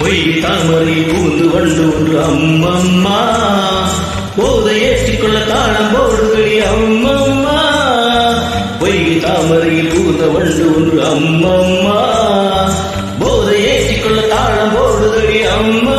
பொய் தாமரை பூந்து வண்டு ஒன்று அம்மம்மா. போதை ஏற்றிக்கொள்ள தாளம் போடுங்கடி அம்மம்மா. பொய் தாமரையில் பூந்த வண்டு ஒன்று அம்மம்மா. போதை ஏற்றிக்கொள்ள தாளம் போடுதடி அம்மா